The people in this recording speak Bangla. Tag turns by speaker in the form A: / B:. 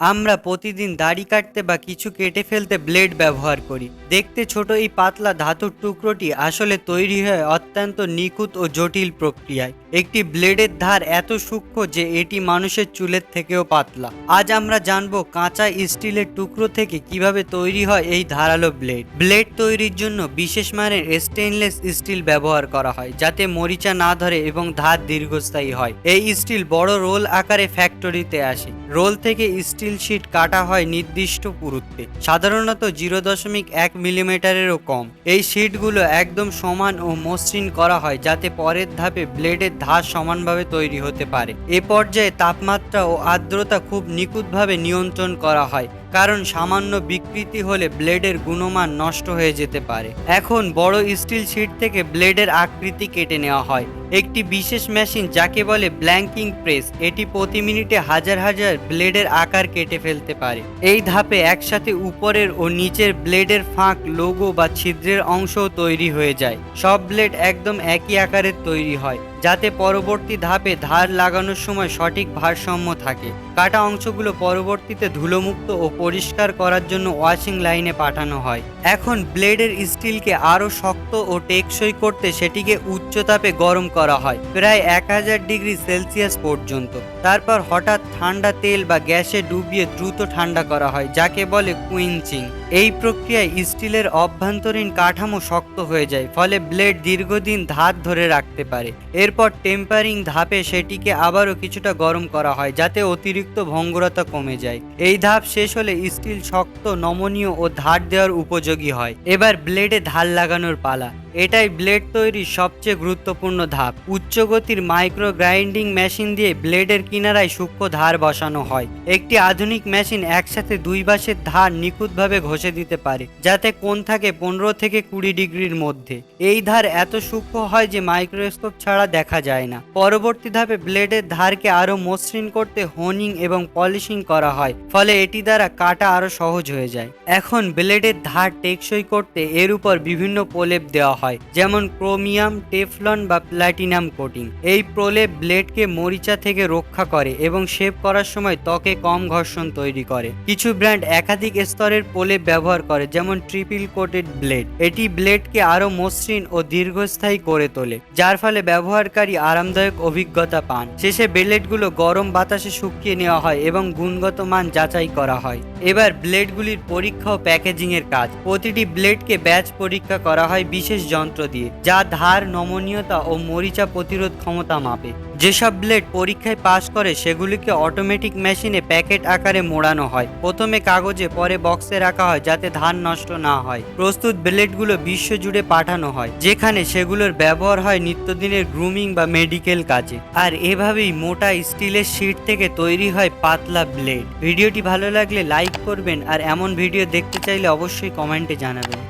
A: আমরা প্রতিদিন দাড়ি কাটতে বা কিছু কেটে ফেলতে ব্লেড ব্যবহার করি। দেখতে ছোট এই পাতলা ধাতুর টুকরোটি আসলে তৈরি হয় অত্যন্ত নিখুঁত ও জটিল প্রক্রিয়ায়। একটি ব্লেডের ধার এত সূক্ষ্ম যে এটি মানুষের চুলের থেকেও পাতলা। আজ আমরা জানব কাঁচা স্টিলের টুকরো থেকে কীভাবে তৈরি হয় এই ধারালো ব্লেড। ব্লেড তৈরির জন্য বিশেষ মানের স্টেনলেস স্টিল ব্যবহার করা হয়, যাতে মরিচা না ধরে এবং ধার দীর্ঘস্থায়ী হয়। এই স্টিল বড় রোল আকারে ফ্যাক্টরিতে আসে। রোল থেকে স্টিল শিট কাটা হয় নির্দিষ্ট পুরুত্বে, সাধারণত জিরো দশমিক এক মিলিমিটারেরও কম। এই শিটগুলো একদম সমান ও মসৃণ করা হয় যাতে পরের ধাপে ব্লেডের ধার সমানভাবে তৈরি হতে পারে। এ পর্যায়ে তাপমাত্রা ও আর্দ্রতা খুব নিখুঁতভাবে নিয়ন্ত্রণ করা হয়। কারণ সামান্য বিকৃতি হলে ব্লেডের গুণমান নষ্ট হয়ে যেতে পারে। এখন বড় স্টিল শিট থেকে ব্লেডের আকৃতি কেটে নেওয়া হয়। একটি বিশেষ মেশিন যাকে বলে ব্ল্যাঙ্কিং প্রেস, এটি প্রতি মিনিটে হাজার হাজার ব্লেডের আকার কেটে ফেলতে পারে। এই ধাপে একসাথে উপরের ও নিচের ব্লেডের ফাঁক, লোগো বা ছিদ্রের অংশও তৈরি হয়ে যায়। সব ব্লেড একদম একই আকারের তৈরি হয়। যাতে পরবর্তী ধাপে ধার লাগানোর সময় সঠিক ভারসাম্য থাকে। কাটা অংশগুলো পরবর্তীতে ধুলোমুক্ত ও পরিষ্কার করার জন্য ওয়াশিং লাইনে পাঠানো হয়। এখন ব্লেডের স্টিলকে আরও শক্ত ও টেকসই করতে সেটিকে উচ্চ তাপে গরম করা হয়, প্রায় এক হাজার ডিগ্রি সেলসিয়াস পর্যন্ত। তারপর হঠাৎ ঠান্ডা তেল বা গ্যাসে ডুবিয়ে দ্রুত ঠান্ডা করা হয়, যাকে বলে কুইঞ্চিং এই প্রক্রিয়ায় স্টিলের অভ্যন্তরীণ কাঠামো শক্ত হয়ে যায়, ফলে ব্লেড দীর্ঘদিন ধার ধরে রাখতে পারে। এরপর টেম্পারিং ধাপে সেটিকে আবারও কিছুটা গরম করা হয়, যাতে অতিরিক্ত ভঙ্গুরতা কমে যায়। এই ধাপ শেষ হলে স্টিল শক্ত, নমনীয় ও ধার দেওয়ার উপযোগী হয়। এবার ব্লেডে ধার লাগানোর পালা। এটাই ব্লেড তৈরির সবচেয়ে গুরুত্বপূর্ণ ধাপ। উচ্চ গতির মাইক্রো গ্রাইন্ডিং মেশিন দিয়ে ব্লেডের কিনারায় সূক্ষ্ম ধার বসানো হয়। একটি আধুনিক মেশিন একসাথে দুই বাসের ধার নিখুঁতভাবে ঘষে দিতে পারে, যাতে কোন থাকে পনেরো থেকে কুড়ি ডিগ্রির মধ্যে। এই ধার এত সূক্ষ্ম হয় যে মাইক্রোস্কোপ ছাড়া দেখা যায় না। পরবর্তী ধাপে ব্লেডের ধারকে আরও মসৃণ করতে হোনিং এবং পলিশিং করা হয়, ফলে এটি দ্বারা কাটা আরও সহজ হয়ে যায়। এখন ব্লেডের ধার টেকসই করতে এর উপর বিভিন্ন প্রলেপ দেওয়া হয়। যেমন ক্রোমিয়াম, টেফলন বা প্ল্যাটিনাম কোটিং। এই প্রলেপ ব্লেডকে মরিচা থেকে রক্ষা করে এবং শেভ করার সময় ত্বকে কম ঘর্ষণ তৈরি করে। কিছু ব্র্যান্ড একাধিক স্তরের প্রলেপ ব্যবহার করে, যেমন ট্রিপল কোটেড ব্লেড। এটি ব্লেডকে আরও মসৃণ ও দীর্ঘস্থায়ী করে তোলে, যার ফলে ব্যবহারকারী আরামদায়ক অভিজ্ঞতা পান। শেষে ব্লেডগুলো গরম বাতাসে শুকিয়ে নেওয়া হয় এবং গুণগত মান যাচাই করা হয়। এবার ব্লেডগুলির পরীক্ষা ও প্যাকেজিংয়ের কাজ। প্রতিটি ব্লেডকে ব্যাচ পরীক্ষা করা হয়, বিশেষ যন্ত্র দিয়ে, যা ধার, নমনীয়তা ও মরিচা প্রতিরোধ ক্ষমতা মাপে। যেসব ব্লেড পরীক্ষায় পাশ করে, সেগুলিকে অটোমেটিক মেশিনে প্যাকেট আকারে মোড়ানো হয়। প্রথমে কাগজে, পরে বক্সে রাখা হয় যাতে ধান নষ্ট না হয়। প্রস্তুত ব্লেডগুলো বিশ্বজুড়ে পাঠানো হয়, যেখানে সেগুলোর ব্যবহার হয় নিত্যদিনের গ্রুমিং বা মেডিকেল কাজে। আর এভাবেই মোটা স্টিলের শিট থেকে তৈরি হয় পাতলা ব্লেড। ভিডিওটি ভালো লাগলে লাইক করবেন, আর এমন ভিডিও দেখতে চাইলে অবশ্যই কমেন্টে জানাবেন।